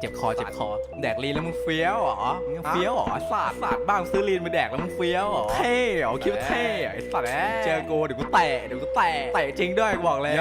เจ็บคอเจ็บคอ แดกลีนแล้วมึงเฟี้ยวเหรอ มึงยังเฟี้ยวเหรอสาดสาดบ้างซื้อลีนมาแดกแล้วมึงเฟี้ยวเหรอ เท่เหรอคิดว่าเท่เหรอไอ้สัตว์เจอกูเดี๋ยวกูแตะเดี๋ยวกูแตะแตะจริงด้วยกูบอกเลย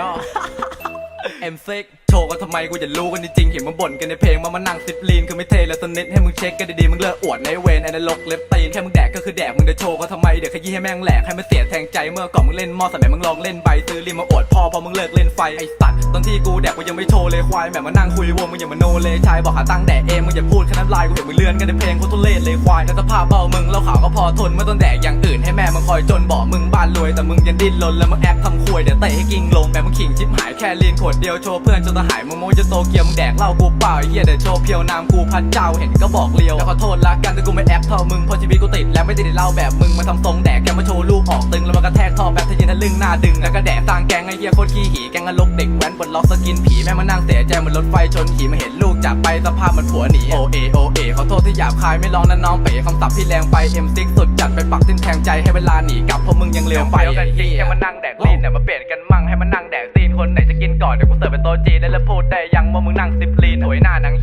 เอ็มซิกโชว์กันทำไมกูจะรู้กันจริงๆเห็นมาบ่นกันในเพลงมามานั่งซิดลีนคือไม่เทแล้วสนิทให้มึงเช็คกันดีๆมึงเลิกอวดในเวนไอ้นรกเล็บตีนแค่มึงแดกก็คือแดกมึงจะโชว์กันทำไมเดี๋ยวขยี้ให้แม่งแหลกให้มันเสียแทงใจเมื่อก่อนมึงเล่นมอสมัยมึงลองเล่นใบซื้อลีนมาอวดพ่อพอมึงเลิกเล่นไฟไอ้สัตว์ ตอนที่กูแดกกูยังไม่โชว์เลยควายแบบมานั่งคุยวงมึงอย่ามาโนเลยชายบอกหาตังแดกเองมึงอย่าพูดแค่น้ำลายกูเห็นมึงเลื่อนกันในเพลงโคตรทุเรศเลยควายแล้วสภาพเบามึงแล้วขาวก็พอทนไม่ต้องแดกอย่างอื่นให้แม่มึงคอยจนบอกมึงบ้านรวยแต่มึงยังดิ้นรนแล้วมึงแอบทำควยเดี๋ยวเตะให้กิ่งลงแบบมึงขิงชิบหายแค่ลีนขวดเดียวโชว์เพื่อนจนจะหายมึงโมจะโตเกียวมึงแดกเหล้ากูเปล่าไอ้เหี้ยเดี๋ยวโชว์เพียวนามกูพันเจ้าเห็นก็บอกเลียวแล้วขอโทษละกันแต่กูไม่ เท่ามึงเพราะชีวิตกูติดแล้วไม่ได้เหล้าแบบมึงมาทำทรงแดกแกมาโชว์ลูกออกตึงแล้วมันกระแทกท่อแบบทะยินทะลึ่งหน้าดึงแล้วก็แดกสร้างแกงไอ้เหี้ยโคตรขี้หีแกงอลกเด็กแว้นปลดล็อกสกินผีแม่งมานั่งเสียใจเหมือนรถไฟชนขี่มาเห็นลูกจากไปสภาพเหมันผัวหนีโอเอโอเอขอโทษที่หยาบคายไม่ร้องนะน้องเป๋คำศัพท์ที่แรงไปเอ็มซิกสุดจัดไปปักทิ้มแทงใจให้เวลาหนีกลับเพราะมึงยังเร็วไปกันจริงแค่มานั่งแดกลีนเนี่ยมาเปลี่ยนกันมั่งให้มานั่งแดกซีนคนไหนจะกินก่อนเดี๋ยวกูเสิร์ฟเป็นโต๊ะจีนแล้วพูดได้ยังว่ามึงนั่งซิปลีนโอยหน้าหนัง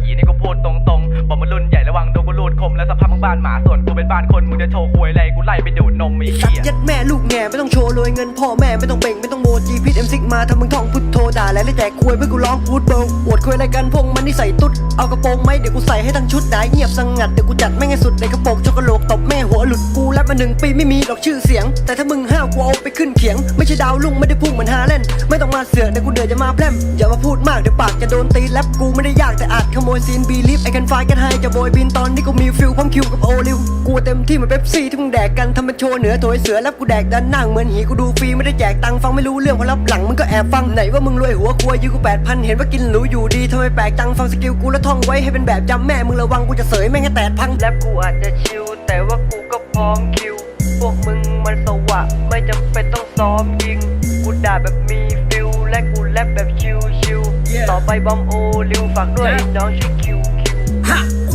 บ้านหมาส่วนกูเป็นบ้านคน จะโชว์ควยอะไรกูไล่ไปดูดนมไอีสัตเหี้ยว์ยัดแม่ลูกแง่ไม่ต้องโชว์รวยเงินพ่อแม่ไม่ต้องเบ่งไม่ต้องโมจีพิษเอ็มซิกมาทำมึงท่องพุทโธด่าแล้วแจกควยเพื่อกูร้องพูดเบิลอวดควยอะไรกันพวกมันนี่ใส่ตุ๊ดเอากระโปรงไหมเดี๋ยวกูใส่ให้ทั้งชุดได้เงียบสงัดเดี๋ยวกูจัดแม่งให้สุดในกระโปรงช็อกโกแลตตบแม่หัวหลุดกูแลบมาหนึ่งปีไม่มีหรอกชื่อเสียง แต่ถ้ามึงห้าวกูเอาไปขึ้นเขียง ไม่ใช่ดาวลุ่งไม่ได้พุ่งเหมือนฮาเล่นไม่ต้องมาเสือกเดี๋ยวกูเดือดจะมาแพร่มอย่ามาพูดมากเดี๋ยวปากจะโดนตีแลบกูไม่ได้ยากแต่อาจขโมยซีนบีลิฟไอกันไฟกันไฮจะโบยบินตอนที่กูมีฟิลพร้อมคิวกับโอลิวกูเต็มที่เหมือนเป๊ปซี่ที่มึงแดกกันทำเป็นโชว์เหนือโถยเสือแล้วกูแดกดันนั่งเหมือนหีกูดูฟรีไม่ได้แจกตังค์ฟังไม่รู้เรื่องเพราะรับหลังมึงก็แอบฟังไหนว่ามึงรวยหัวควยยืกูแปดพันเห็นว่ากินหรูอยู่ดีทำไมแปลกจังฟังสกิลกูแล้วท่องไว้ให้เป็นแบบจำแม่มึงระวังกูจะเสยแม่งให้แตกพังแลบกูอาจจะชิวแต่ว่ากูก็พร้อมคิวพวกมึงมันสวะไม่จำเป็นต้องซ้อมยิงกูด่าแบบมีฟิลและกูแรปแบบชิวชิวๆต่อไปบอมโอลิวฝากด้วยน้องชื่อคิวคิ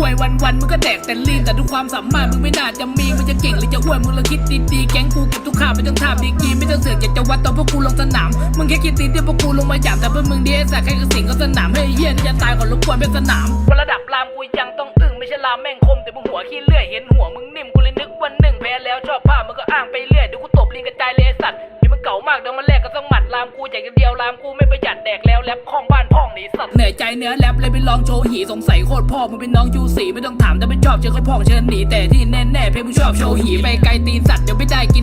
วยวันวันๆมึงก็แดกแต่ลีนแต่ทุกความสามารถมึงไม่น่าจะมีมึงจะเก่งหรือจะอ้วนมึงลองคิดดีๆแก๊งกูเก็บทุกข่าวไม่ต้องถามดีกีไม่ต้องเสือกอยากจะวัดตอนพวกกูลงสนามมึงแค่คิดตีเดียวพวกกูลงมาหยามแต่เพื่อมึงดีไอ้สัตว์แค่คือสิ่งก็สนามให้เฮียนจะตายก่อนรบกวนเป็นสนามว่าระดับรามกูยังต้องอึ้งไม่ใช่รามแม่งคมแต่มึงหัวขี้เลื่อยเห็นหัวมึงนิ่มกูเลยนึกวันหนึ่งแพ้แล้วชอบภามึงก็อ้างไปเรื่อยเดี๋ยวกูตบลิงกระจายเลยไอ้สัตว์ เก่ามากเดี๋ยวมันแลกก็ต้องหมัดลามกูอยางเดียวลามกูไม่ประหยัดแดกแล้วแลบข้องบ้านพ่องหนีสัตว์เหนื่อยใจเนื้อแลบเลยไปลองโชว์หีสงสัยโคตรพ่อมึงเป็นน้องยูสีไม่ต้องถามแต่ไม่ชอบเจอคนพ่องเชิญหนีแต่ที่แน่ๆเพลงมึงชอบโชว์หีไปไกลตีนสัตว์เดี๋ยวไม่ได้กิน